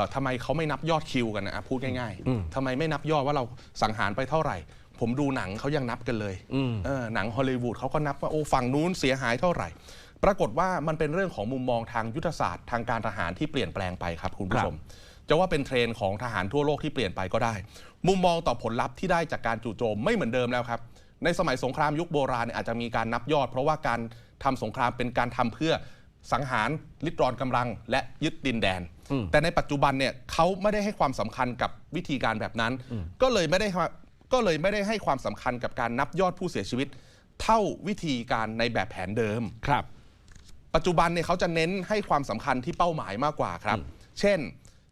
อทำไมเขาไม่นับยอดคิวกันนะอะพูดง่ายๆทำไมไม่นับยอดว่าเราสังหารไปเท่าไหร่ ผมดูหนังเขายังนับกันเลยเออหนังฮอลลีวูดเขาก็นับว่าโอ้ฝั่งนู้นเสียหายเท่าไหร่ ปรากฏว่ามันเป็นเรื่องของมุมมองทางยุทธศาสตร์ทางการทหารที่เปลี่ยนแปลงไปครับคุณผู้ชมจะว่าเป็นเทรนด์ของทหารทั่วโลกที่เปลี่ยนไปก็ได้ มุมมองต่อผลลัพธ์ที่ได้จากการจู่โจมไม่เหมือนเดิมแล้วครับ ในสมัยสงครามยุคโบราณเนี่ยอาจจะมีการนับยอด เพราะว่าการทำสงครามเป็นการทำเพื่อสังหารลิดรอนกำลัง และยึดดินแดน แต่ในปัจจุบันเนี่ยเขาไม่ได้ให้ความสำคัญกับวิธีการแบบนั้น ก็เลยไม่ได้ก็เลยไม่ได้ให้ความสำคัญกับการนับยอดผู้เสียชีวิต เท่าวิธีการในแบบแผนเดิมครับ ปัจจุบันเนี่ยเขาจะเน้นให้ความสำคัญที่เป้าหมายมากกว่าครับ เช่น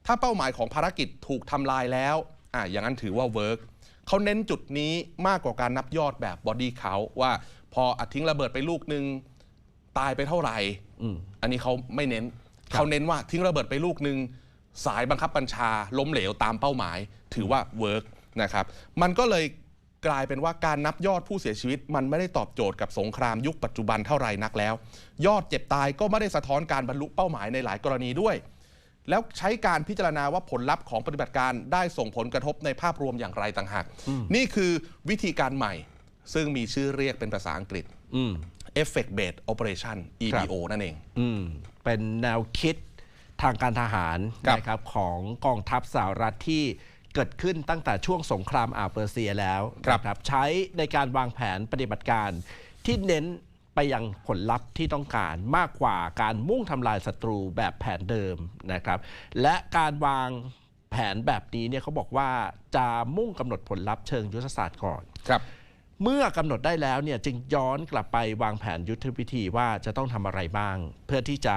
ถ้าเป้าหมายของภารกิจถูกทำลายแล้วอะอย่างนั้นถือว่าเวิร์กเขาเน้นจุดนี้มากกว่าการนับยอดแบบบอดี้เขาว่าพออัดทิ้งระเบิดไปลูกหนึ่งตายไปเท่าไหร่อันนี้เขาไม่เน้น เขาเน้นว่าทิ้งระเบิดไปลูกหนึ่งสายบังคับบัญชา ล้มเหลวตามเป้าหมาย ถือว่าเวิร์กนะครับมันก็เลยกลายเป็นว่าการนับยอดผู้เสียชีวิต มันไม่ได้ตอบโจทย์กับสงครามยุคปัจจุบันเท่าไหร่นักแล้ว ยอดเจ็บตายก็ไม่ได้สะท้อนการบรรลุเป้าหมายในหลายกรณีด้วย แล้วใช้การพิจารณาว่าผลลัพธ์ของปฏิบัติการได้ส่งผลกระทบในภาพรวมอย่างไรต่างหาก นี่คือวิธีการใหม่ ซึ่งมีชื่อเรียกเป็นภาษาอังกฤษอืม Effect Based Operation EBO นั่นเองอืม เป็นแนวคิดทางการทหารครับนะครับของกองทัพสหรัฐที่เกิดขึ้นตั้งแต่ช่วงสงครามอ่าวเปอร์เซียแล้วครับนะครับใช้ในการวางแผนปฏิบัติการที่เน้นไปยังผลลัพธ์ที่ต้องการมากกว่าการมุ่งทำลายศัตรูแบบแผนเดิมนะครับ และการวางแผนแบบนี้เนี่ยเขาบอกว่าจะมุ่งกำหนดผลลัพธ์เชิงยุทธศาสตร์ก่อน ครับ เมื่อกำหนดได้แล้วเนี่ยจึงย้อนกลับไปวางแผนยุทธวิธีว่าจะต้องทำอะไรบ้าง เพื่อที่จะ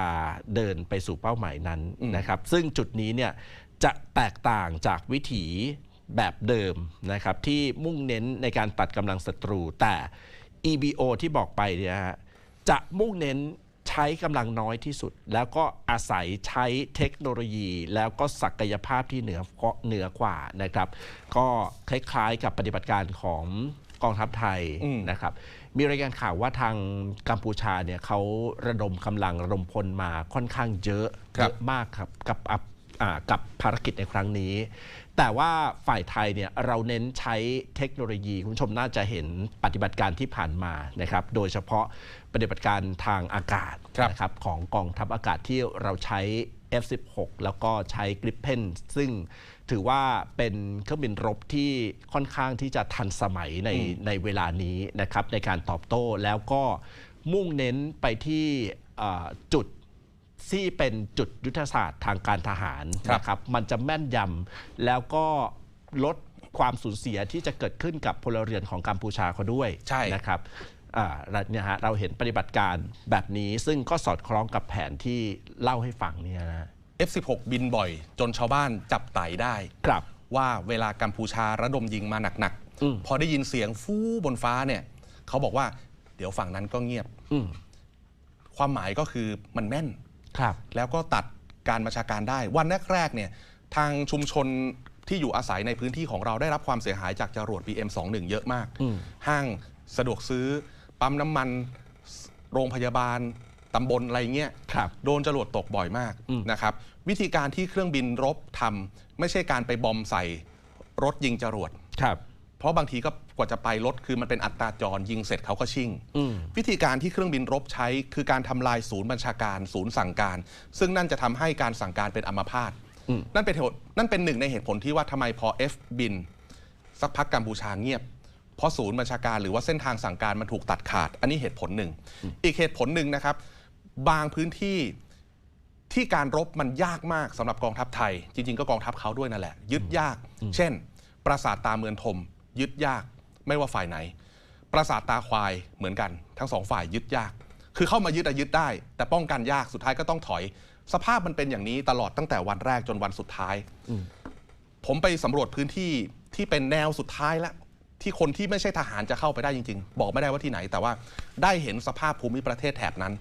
เดินไปสู่เป้าหมายนั้นนะครับ ซึ่งจุดนี้เนี่ยจะแตกต่างจากวิถีแบบเดิมนะครับ ที่มุ่งเน้นในการตัดกำลังศัตรู แต่ EBO ที่บอกไปเนี่ยฮะจะมุ่งเน้นใช้กำลังน้อยที่สุด แล้วก็อาศัยใช้เทคโนโลยี แล้วก็ศักยภาพที่เหนือเหนือกว่านะครับ ก็คล้ายๆกับปฏิบัติการของ กองทัพไทยอืมนะครับ มีรายงานข่าวว่าทางกัมพูชาเนี่ยเขาระดมกำลังระดมพลมาค่อนข้างเยอะครับเยอะมากครับกับอัพอ่ากับภารกิจในครั้งนี้ แต่ว่าฝ่ายไทยเนี่ยเราเน้นใช้เทคโนโลยี คุณผู้ชมน่าจะเห็นปฏิบัติการที่ผ่านมานะครับ โดยเฉพาะปฏิบัติการทางอากาศครับนะครับของกองทัพอากาศที่เราใช้ F16 แล้วก็ใช้ Gripen ซึ่ง ถือว่าเป็นเครื่องบินรบที่ค่อนข้างที่จะทันสมัยในในเวลานี้นะครับในการตอบโต้แล้วก็มุ่งเน้นไปที่เอ่อจุดที่เป็นจุดยุทธศาสตร์ทางการทหารครับนะครับ มันจะแม่นยำแล้วก็ลดความสูญเสียที่จะเกิดขึ้นกับพลเรือนของกัมพูชาเขาด้วยใช่นะครับอ่าแล้วเนี่ยฮะเราเห็นปฏิบัติการแบบนี้ซึ่งก็สอดคล้องกับแผนที่เล่าให้ฟังเนี่ยนะ F16 บินบ่อย จนชาวบ้านจับไต่ได้ครับว่าเวลากัมพูชาระดมยิงมาหนักอืมๆพอได้ยินเสียงฟู่บนฟ้าเนี่ย เขาบอกว่าเดี๋ยวฝั่งนั้นก็เงียบอืมความหมายก็คือมันแม่นครับ แล้วก็ตัดการบัญชาการได้ วันแรกๆเนี่ย ทางชุมชนที่อยู่อาศัยในพื้นที่ของเราได้รับความเสียหายจากจรวด PM21 เยอะมากอืมห้างสะดวกซื้อ ปั๊มน้ำมัน โรงพยาบาล ตำบลอะไรเงี้ยครับโดนจรวดตกบ่อยมากอืมนะครับวิธีการที่เครื่องบินรบทำไม่ใช่การไปบอมใส่รถยิงจรวดครับ เพราะบางทีก็กว่าจะไปรถคือมันเป็นอัตราจรยิงเสร็จเขาก็ชิ่งอืมวิธีการที่เครื่องบินรบใช้คือการทำลายศูนย์บัญชาการ ศูนย์สั่งการ ซึ่งนั่นจะทำให้การสั่งการเป็นอัมพาตอืมนั่นเป็นเหตุนั่นเป็นหนึ่งในเหตุผลที่ว่าทำไมพอ F บิน สักพักกัมพูชาเงียบเพราะศูนย์บัญชาการหรือว่าเส้นทางสั่งการมันถูกตัดขาด อันนี้เหตุผลหนึ่ง อีกเหตุผลหนึ่งนะครับ บางพื้นที่ที่การรบมันยากมากสำหรับกองทัพไทย จริง ๆ ก็กองทัพเขาด้วยนั่นแหละ ยึดยาก เช่น ปราสาทตาเมืองทมยึดยากไม่ว่าฝ่ายไหน ปราสาทตาควายเหมือนกัน ทั้งสองฝ่ายยึดยาก คือเข้ามายึดอะยึดได้ แต่ป้องกันยากสุดท้ายก็ต้องถอย สภาพมันเป็นอย่างนี้ตลอดตั้งแต่วันแรกจนวันสุดท้าย ผมไปสำรวจพื้นที่ที่เป็นแนวสุดท้ายแล้วที่คนที่ไม่ใช่ทหารจะเข้าไปได้จริง ๆ บอกไม่ได้ว่าที่ไหน แต่ว่าได้เห็นสภาพภูมิประเทศแถบนั้น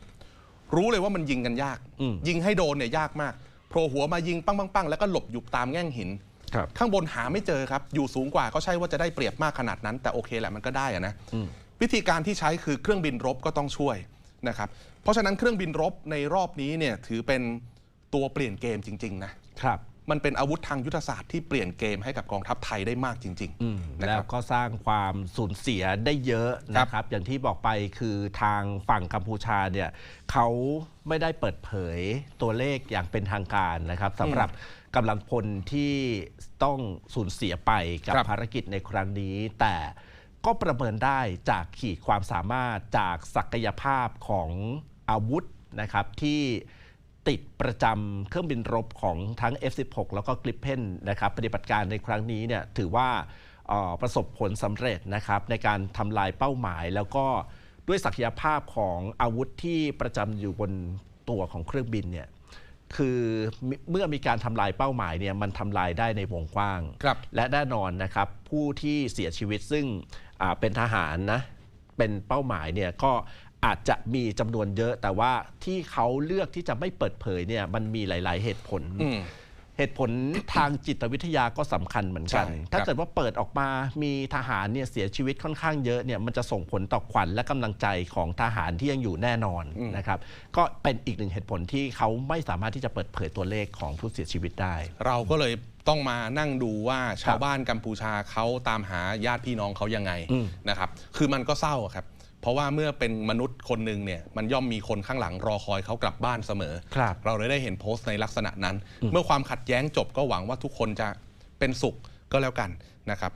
รู้เลยว่ามันยิงกันยาก อืม ยิงให้โดนเนี่ยยากมากโผล่หัวมายิงปังปังปังแล้วก็หลบอยู่ตามแง่งหิน ครับ ข้างบนหาไม่เจอครับ อยู่สูงกว่าก็ใช่ว่าจะได้เปรียบมากขนาดนั้น แต่โอเคแหละมันก็ได้อะนะ วิธีการที่ใช้คือเครื่องบินรบก็ต้องช่วยนะครับ เพราะฉะนั้นเครื่องบินรบในรอบนี้เนี่ยถือเป็นตัวเปลี่ยนเกมจริง ๆ นะ ครับ มันเป็นอาวุธทางยุทธศาสตร์ที่เปลี่ยนเกมให้กับกองทัพไทยได้มากจริงอืมๆนะแล้ควรับก็สร้างความสูญเสียได้เยอะนะครับ อย่างที่บอกไปคือทางฝั่งกัมพูชาเนี่ยเขาไม่ได้เปิดเผยตัวเลขอย่างเป็นทางการนะครับสำหรับกำลังพลที่ต้องสูญเสียไปกับครับภารกิจในครั้งนี้ แต่ก็ประเมินได้จากขีดความสามารถจากศักยภาพของอาวุธนะครับที่ ติดประจำเครื่องบินรบของทั้ง F16 แล้วก็ Gripen นะครับปฏิบัติการในครั้งนี้เนี่ยถือว่าเอ่อประสบผลสำเร็จนะครับในการทำลายเป้าหมาย แล้วก็ด้วยศักยภาพของอาวุธที่ประจำอยู่บนตัวของเครื่องบินเนี่ยคือมิเมื่อมีการทำลายเป้าหมายเนี่ยมันทำลายได้ในวงกว้างครับและแน่นอนนะครับผู้ที่เสียชีวิตซึ่งอ่าเป็นทหารนะเป็นเป้าหมายเนี่ยก็ อาจจะมีจำนวนเยอะ แต่ว่าที่เขาเลือกที่จะไม่เปิดเผยเนี่ยมันมีหลาย ๆ เหตุผลอืมเหตุผลทางจิตวิทยาก็สำคัญเหมือนกันใช่ถ้าครับเกิดว่าเปิดออกมา มีทหารเนี่ยเสียชีวิตค่อนข้างเยอะเนี่ยมันจะส่งผลต่อขวัญและกำลังใจของทหารที่ยังอยู่แน่นอนนะครับ ก็เป็นอีกหนึ่งเหตุผลที่เขาไม่สามารถที่จะเปิดเผยตัวเลขของผู้เสียชีวิตได้ เราก็เลยต้องมานั่งดูว่าชาวบ้านกัมพูชาเขาตามหาญาติพี่น้องเขายังไงอืมนะครับ คือมันก็เศร้าอะครับ เพราะว่าเมื่อเป็นมนุษย์คนหนึ่งเนี่ยมันย่อมมีคนข้างหลังรอคอยเขากลับบ้านเสมอ ครับเราเลยได้เห็นโพสต์ในลักษณะนั้น เมื่อความขัดแย้งจบก็หวังว่าทุกคนจะเป็นสุขก็แล้วกันนะครับ